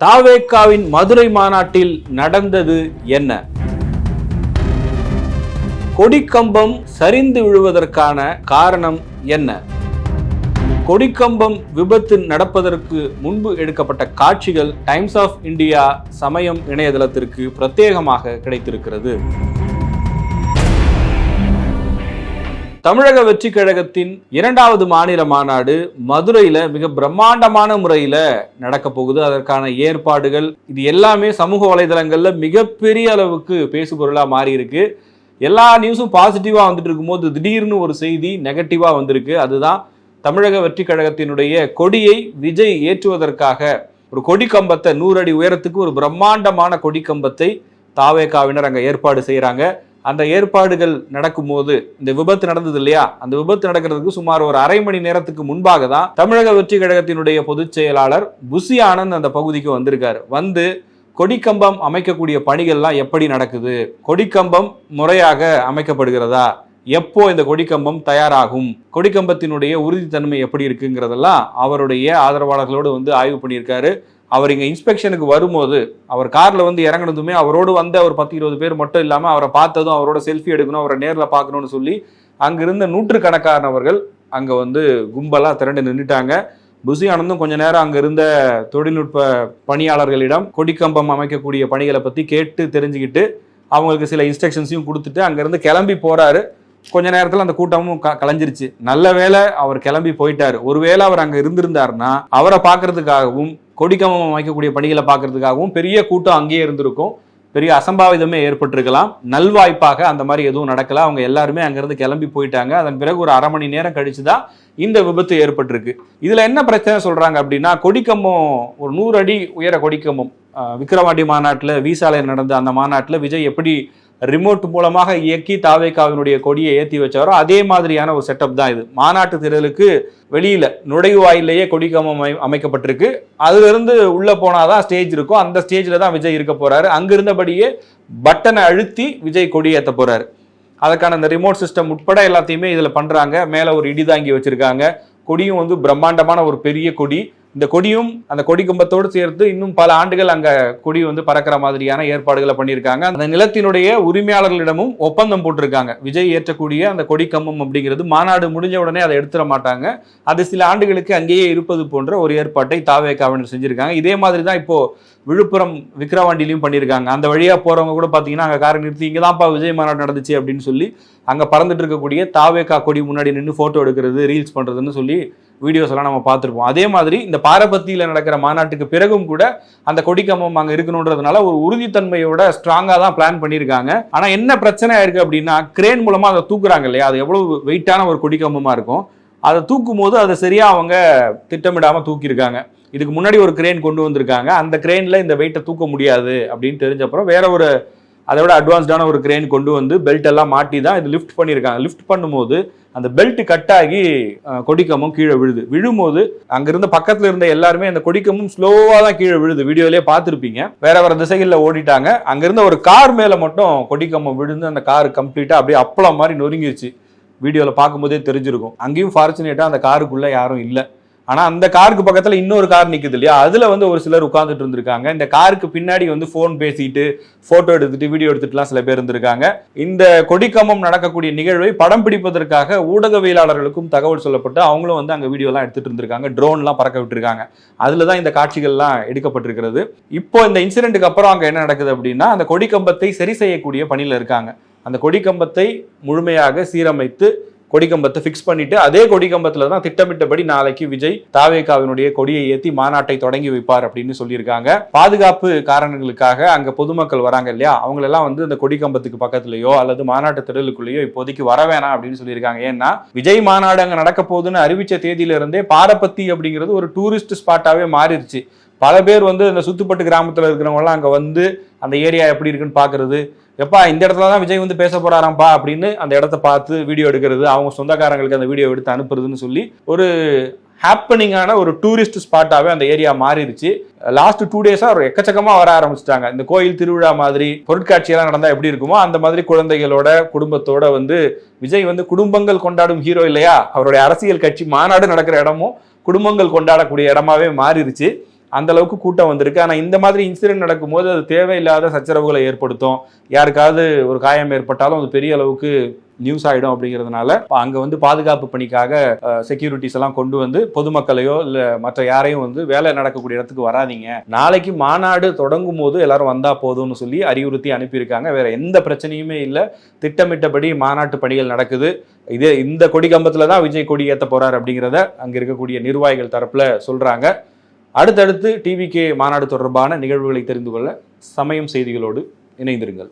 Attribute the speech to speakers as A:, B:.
A: தாவேக்காவின் மதுரை மாநாட்டில் நடந்தது என்ன? கொடிக்கம்பம் சரிந்து விழுவதற்கான காரணம் என்ன? கொடிக்கம்பம் விபத்து நடப்பதற்கு முன்பு எடுக்கப்பட்ட காட்சிகள் டைம்ஸ் ஆஃப் இந்தியா சமயம் இணையதளத்திற்கு பிரத்யேகமாக கிடைத்திருக்கிறது. தமிழக வெற்றி கழகத்தின் இரண்டாவது மாநில மாநாடு மதுரையில மிக பிரம்மாண்டமான முறையில நடக்க போகுது. அதற்கான ஏற்பாடுகள் இது எல்லாமே சமூக வலைதளங்கள்ல மிகப்பெரிய அளவுக்கு பேசுபொருளாக மாறி இருக்கு எல்லா நியூஸும் பாசிட்டிவா வந்துட்டு இருக்கும்போது திடீர்னு ஒரு செய்தி நெகட்டிவா வந்திருக்கு. அதுதான் தமிழக வெற்றி கழகத்தினுடைய கொடியை விஜய் ஏற்றுவதற்காக ஒரு கொடி கம்பத்தை நூறு அடி உயரத்துக்கு ஒரு பிரம்மாண்டமான கொடி கம்பத்தை தாவேகாவினர் அங்கே ஏற்பாடு செய்கிறாங்க அந்த ஏற்பாடுகள் நடக்கும்போது இந்த விபத்து நடந்தது இல்லையா? அந்த விபத்து நடக்கிறதுக்கு சுமார் ஒரு அரை மணி நேரத்துக்கு முன்பாக தான் தமிழக வெற்றி கழகத்தினுடைய பொதுச் செயலாளர் புசி ஆனந்த் அந்த பகுதிக்கு வந்திருக்காரு. வந்து கொடிக்கம்பம் அமைக்கக்கூடிய பணிகள்லாம் எப்படி நடக்குது? கொடிக்கம்பம் முறையாக அமைக்கப்படுகிறதா? எப்போ இந்த கொடிக்கம்பம் தயாராகும்? கொடிக்கம்பத்தினுடைய உறுதித்தன்மை எப்படி இருக்குங்கிறதெல்லாம் அவருடைய ஆதரவாளர்களோடு வந்து ஆய்வு பண்ணியிருக்காரு. அவர் இங்கே இன்ஸ்பெக்ஷனுக்கு வரும்போது அவர் காரில் வந்து இறங்குனதுமே அவரோடு வந்த ஒரு பத்து இருபது பேர் மட்டும் இல்லாமல் அவரை பார்த்ததும் அவரோட செல்ஃபி எடுக்கணும் அவரை நேரில் பார்க்கணும்னு சொல்லி அங்கிருந்த நூற்றுக்கணக்கானவர்கள் அங்கே வந்து கும்பலாக திரண்டு நின்றுட்டாங்க புசி ஆனந்தும் கொஞ்ச நேரம் அங்க இருந்த தொழில்நுட்ப பணியாளர்களிடம் கொடிக்கம்பம் அமைக்கக்கூடிய பணிகளை பத்தி கேட்டு தெரிஞ்சுக்கிட்டு அவங்களுக்கு சில இன்ஸ்ட்ரக்ஷன்ஸையும் கொடுத்துட்டு அங்கிருந்து கிளம்பி போறாரு. கொஞ்ச நேரத்துல அந்த கூட்டமும் க- கலைஞ்சிருச்சு. நல்ல வேளை அவர் கிளம்பி போயிட்டாரு. ஒருவேளை அவர் அங்க இருந்திருந்தாருன்னா அவரை பார்க்கறதுக்காகவும் கொடிக்கம்பம் அமைக்கக்கூடிய பணிகளை பார்க்கறதுக்காகவும் பெரிய கூட்டம் அங்கேயே இருந்திருக்கும். பெரிய அசம்பாவிதமே ஏற்பட்டிருக்கலாம். நல்வாய்ப்பாக அந்த மாதிரி எதுவும் நடக்கல. அவங்க எல்லாருமே அங்கிருந்து கிளம்பி போயிட்டாங்க. அதன் பிறகு ஒரு அரை மணி நேரம் கழிச்சு தான் இந்த விபத்து ஏற்பட்டிருக்கு. இதுல என்ன பிரச்சனை சொல்றாங்க அப்படின்னா கொடிக்கம்பம் ஒரு நூறு அடி உயர கொடிக்கம்பம் விக்ரவாண்டி மாநாட்டில் மாநாட்டுல நடந்த அந்த மாநாட்டில் விஜய் எப்படி ரிமோட் மூலமாக இயக்கி தாவேக்காவினுடைய கொடியை ஏற்றி வச்சாரோ அதே மாதிரியான ஒரு செட்டப் தான் இது. மாநாட்டு திடலுக்கு வெளியில் நுழைவாயிலேயே கொடிக்கம்பம் அமை- அமைக்கப்பட்டிருக்கு. அதுலேருந்து உள்ளே போனால் தான் ஸ்டேஜ் இருக்கும். அந்த ஸ்டேஜில் தான் விஜய் இருக்க போகிறாரு அங்கிருந்தபடியே பட்டனை அழுத்தி விஜய் கொடி ஏற்ற போகிறாரு அதுக்கான அந்த ரிமோட் சிஸ்டம் உட்பட எல்லாத்தையுமே இதில் பண்ணுறாங்க மேலே ஒரு இடி தாங்கி வச்சுருக்காங்க. கொடியும் வந்து பிரம்மாண்டமான ஒரு பெரிய கொடி. இந்த கொடியும் அந்த கொடி கும்பத்தோடு சேர்த்து இன்னும் பல ஆண்டுகள் அங்க கொடி வந்து பறக்கிற மாதிரியான ஏற்பாடுகளை பண்ணியிருக்காங்க. அந்த நிலத்தினுடைய உரிமையாளர்களிடமும் ஒப்பந்தம் போட்டிருக்காங்க. விஜய் ஏற்றக்கூடிய அந்த கொடி கம்பம் அப்படிங்கிறது மாநாடு முடிஞ்ச உடனே அதை எடுத்துட மாட்டாங்க. அது சில ஆண்டுகளுக்கு அங்கேயே இருப்பது போன்ற ஒரு ஏற்பாட்டை தாவேக்காவினர் செஞ்சிருக்காங்க. இதே மாதிரி தான் இப்போ விழுப்புரம் விக்கிரவாண்டிலையும் பண்ணியிருக்காங்க. அந்த வழியா போறவங்க கூட பாத்தீங்கன்னா அங்க காரை நிறுத்தி இங்கே தான்ப்பா விஜய் மாநாடு நடந்துச்சு அப்படின்னு சொல்லி அங்கே பறந்துட்டு இருக்கக்கூடிய தாவேக்கா கொடி முன்னாடி நின்று ஃபோட்டோ எடுக்கிறது ரீல்ஸ் பண்ணுறதுன்னு சொல்லி வீடியோஸ் எல்லாம் நம்ம பார்த்துருப்போம். அதே மாதிரி இந்த பாரபத்தியில் நடக்கிற மாநாட்டுக்கு பிறகும் கூட அந்த கொடிக்கம்பம் அங்கே இருக்கணுன்றதுனால ஒரு உறுதித்தன்மையோட ஸ்ட்ராங்காக தான் பிளான் பண்ணியிருக்காங்க. ஆனால் என்ன பிரச்சனை ஆயிருக்கு அப்படின்னா கிரேன் மூலமாக அதை தூக்குறாங்க இல்லையா? அது எவ்வளவு வெயிட்டான ஒரு கொடிக்கம்பமா இருக்கும். அதை தூக்கும் போது அதை சரியாக அவங்க திட்டமிடாமல் தூக்கியிருக்காங்க. இதுக்கு முன்னாடி ஒரு கிரேன் கொண்டு வந்திருக்காங்க. அந்த கிரேனில் இந்த வெயிட்டை தூக்க முடியாது அப்படின்னு தெரிஞ்சப்புறம் வேற ஒரு அதை விட அட்வான்ஸ்டான ஒரு கிரெயின் கொண்டு வந்து பெல்ட் எல்லாம் மாட்டி தான் இது லிஃப்ட் பண்ணியிருக்காங்க. லிஃப்ட் பண்ணும்போது அந்த பெல்ட் கட் ஆகி கீழே விழுது. விழும்போது அங்கிருந்த பக்கத்தில் இருந்த எல்லாருமே அந்த கொடிக்கமும் ஸ்லோவாக தான் கீழே விழுது. வீடியோலேயே பார்த்துருப்பீங்க. வேற வேற திசைகளில் ஓடிட்டாங்க. அங்கிருந்த ஒரு கார் மேலே மட்டும் கொடிக்கம்பம் விழுந்து அந்த கார் கம்ப்ளீட்டாக அப்படியே அப்பளம் மாதிரி நொறுங்கிடுச்சு வீடியோவில் பார்க்கும்போதே தெரிஞ்சிருக்கும். அங்கேயும் ஃபார்ச்சுனேட்டாக அந்த காருக்குள்ளே யாரும் இல்லை. ஆனா அந்த காருக்கு பக்கத்துல இன்னொரு கார் நிக்குது இல்லையா? அதுல வந்து ஒரு சிலர் உட்கார்ந்துட்டு இருந்திருக்காங்க. இந்த காருக்கு பின்னாடி வந்து ஃபோன் பேசிட்டு போட்டோ எடுத்துட்டு வீடியோ எடுத்துட்டுலாம் சில பேர் இருந்திருக்காங்க. இந்த கொடிக்கம்பம் நடக்கக்கூடிய நிகழ்வை படம் பிடிப்பதற்காக ஊடகவியலாளர்களுக்கும் தகவல் சொல்லப்பட்டு அவங்களும் வந்து அங்க வீடியோலாம் எடுத்துட்டு இருந்திருக்காங்க. ட்ரோன்லாம் பறக்க விட்டுருக்காங்க. அதுல தான் இந்த காட்சிகள்லாம் எடுக்கப்பட்டிருக்கிறது. இப்போ இந்த இன்சிடென்ட்டுக்கு அப்புறம் அங்க என்ன நடக்குது அப்படின்னா அந்த கொடிக்கம்பத்தை சரி செய்யக்கூடிய பணியில இருக்காங்க. அந்த கொடிக்கம்பத்தை முழுமையாக சீரமைத்து கொடிக்கம்பத்தை ஃபிக்ஸ் பண்ணிட்டு அதே கொடிக்கம்பத்துல தான் திட்டமிட்டபடி நாளைக்கு விஜய் தாவேகாவினுடைய கொடியை ஏத்தி மாநாட்டை தொடங்கி வைப்பார் அப்படின்னு சொல்லியிருக்காங்க. பாதுகாப்பு காரணங்களுக்காக அங்க பொதுமக்கள் வராங்க இல்லையா? அவங்களெல்லாம் வந்து இந்த கொடிக்கம்பத்துக்கு பக்கத்துலயோ அல்லது மாநாட்டு திடலுக்குள்ளேயோ இப்போதைக்கு வர வேணாம் அப்படின்னு சொல்லியிருக்காங்க. ஏன்னா விஜய் மாநாடு அங்க நடக்க போகுதுன்னு அறிவிச்ச தேதியில இருந்தே பாரபத்தி அப்படிங்கிறது ஒரு டூரிஸ்ட் ஸ்பாட்டாவே மாறிடுச்சு. பல பேர் வந்து இந்த சுத்துப்பட்டு கிராமத்துல இருக்கிறவங்க எல்லாம் அங்க வந்து அந்த ஏரியா எப்படி இருக்குன்னு பாக்குறது எப்பா இந்த இடத்துல தான் விஜய் வந்து பேச போறாராம்ப்பா அப்படின்னு அந்த இடத்த பார்த்து வீடியோ எடுக்கிறது அவங்க சொந்தக்காரங்களுக்கு அந்த வீடியோ எடுத்து அனுப்புறதுன்னு சொல்லி ஒரு ஹாப்பனிங்கான ஒரு டூரிஸ்ட் ஸ்பாட்டாகவே அந்த ஏரியா மாறிடுச்சு. லாஸ்ட் டூ டேஸாக ஒரு எக்கச்சக்கமாக வர ஆரம்பிச்சிட்டாங்க. இந்த கோயில் திருவிழா மாதிரி பொருட்காட்சியெல்லாம் நடந்தால் எப்படி இருக்குமோ அந்த மாதிரி குழந்தைகளோட குடும்பத்தோட வந்து விஜய் வந்து குடும்பங்கள் கொண்டாடும் ஹீரோ இல்லையா? அவருடைய அரசியல் கட்சி மாநாடு நடக்கிற இடமும் குடும்பங்கள் கொண்டாடக்கூடிய இடமாவே மாறிடுச்சு. அந்த அளவுக்கு கூட்டம் வந்திருக்கு. ஆனால் இந்த மாதிரி இன்சிடென்ட் நடக்கும்போது அது தேவையில்லாத சச்சரவுகளை ஏற்படுத்தும். யாருக்காவது ஒரு காயம் ஏற்பட்டாலும் அது பெரிய அளவுக்கு நியூஸ் ஆகிடும் அப்படிங்கிறதுனால அங்கே வந்து பாதுகாப்பு பணிக்காக செக்யூரிட்டிஸ் எல்லாம் கொண்டு வந்து பொதுமக்களையோ இல்லை மற்ற யாரையும் வந்து வேலை நடக்கக்கூடிய இடத்துக்கு வராதீங்க. நாளைக்கு மாநாடு தொடங்கும் போது எல்லாரும் வந்தால் போதும்னு சொல்லி அறிவுறுத்தி அனுப்பியிருக்காங்க. வேற எந்த பிரச்சனையுமே இல்லை. திட்டமிட்டபடி மாநாட்டு பணிகள் நடக்குது. இதே இந்த கொடி கம்பத்தில் தான் விஜய் கொடி ஏற்ற போகிறார் அப்படிங்கிறத அங்கே இருக்கக்கூடிய நிர்வாகிகள் தரப்பில் சொல்கிறாங்க அடுத்தடுத்து டிவிகே மாநாடு தொடர்பான நிகழ்வுகளை தெரிந்து கொள்ள சமயம் செய்திகளோடு இணைந்திருங்கள்.